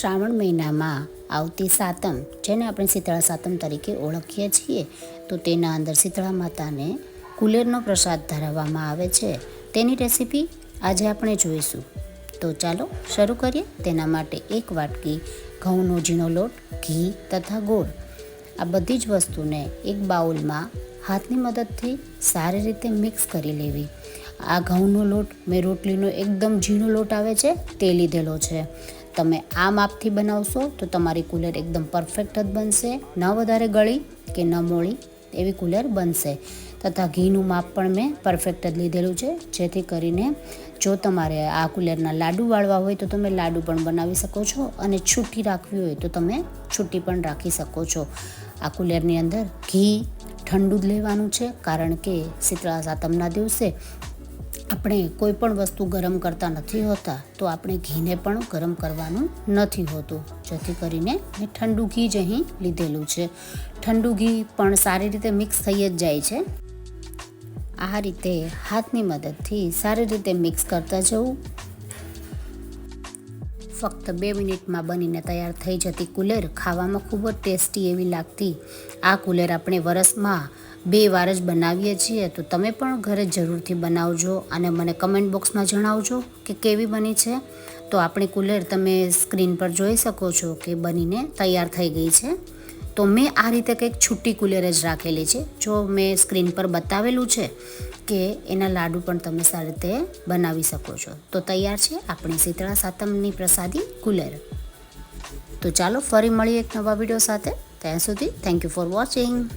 શ્રાવણ મહિનામાં આવતી સાતમ, જેને આપણે શીતળા સાતમ તરીકે ઓળખીએ છીએ, તો તેના અંદર શીતળા માતાને કુલેરનો પ્રસાદ ધરાવવામાં આવે છે. તેની રેસીપી આજે આપણે જોઈશું. તો ચાલો શરૂ કરીએ. તેના માટે એક વાટકી ઘઉંનો ઝીણો લોટ, ઘી તથા ગોળ. આ બધી જ વસ્તુને એક બાઉલમાં હાથની મદદથી સારી રીતે મિક્સ કરી લેવી. આ ઘઉંનો લોટ મેં રોટલીનો એકદમ ઝીણો લોટ આવે છે, તે લીધેલો છે. તમે આ માપથી બનાવશો તો તમારી કુલર એકદમ પરફેક્ટ જ બનશે. ન વધારે ગળી કે ન મોળી એવી કુલર બનશે. તથા ઘીનું માપ પણ મેં પરફેક્ટ જ લીધેલું છે. જેથી કરીને જો તમારે આ કુલરના લાડુ વાળવા હોય તો તમે લાડુ પણ બનાવી શકો છો અને છૂટી રાખવી હોય તો તમે છૂટી પણ રાખી શકો છો. આ કુલરની અંદર ઘી ઠંડુ જ લેવાનું છે કારણ કે શીતળા સાતમના દિવસે આપણે કોઈ પણ વસ્તુ ગરમ કરતા નથી હોતા, તો આપણે ઘીને પણ ગરમ કરવાનું નથી હોતું. જેથી કરીને મેં ઠંડુ ઘી જ અહીં લીધેલું છે. ઠંડુ ઘી પણ સારી રીતે મિક્સ થઈ જ જાય છે. આ રીતે હાથની મદદથી સારી રીતે મિક્સ કરતા જવું ફક્ત બે મિનિટમાં બનીને તૈયાર થઈ જતી કુલેર ખાવામાં ખૂબ જ ટેસ્ટી એવી લાગતી. આ કુલેર આપણે વરસમાં બે વાર જ બનાવીએ છીએ, તો તમે પણ ઘરે જરૂરથી બનાવજો અને મને કમેન્ટ બોક્સમાં જણાવજો કે કેવી બની છે. તો આપણી કુલેર તમે સ્ક્રીન પર જોઈ શકો છો કે બનીને તૈયાર થઈ ગઈ છે. તો મેં આ રીતે કંઈક છૂટી કુલેર જ રાખેલી છે. જો મેં સ્ક્રીન પર બતાવેલું છે કે એના લાડુ પણ તમે સારી રીતે બનાવી શકો છો. તો તૈયાર છે આપણી શીતળા સાતમની પ્રસાદી કુલેર. તો ચાલો ફરી મળીએ એક નવા વીડિયો સાથે. ત્યાં સુધી થેન્ક યુ ફોર વોચિંગ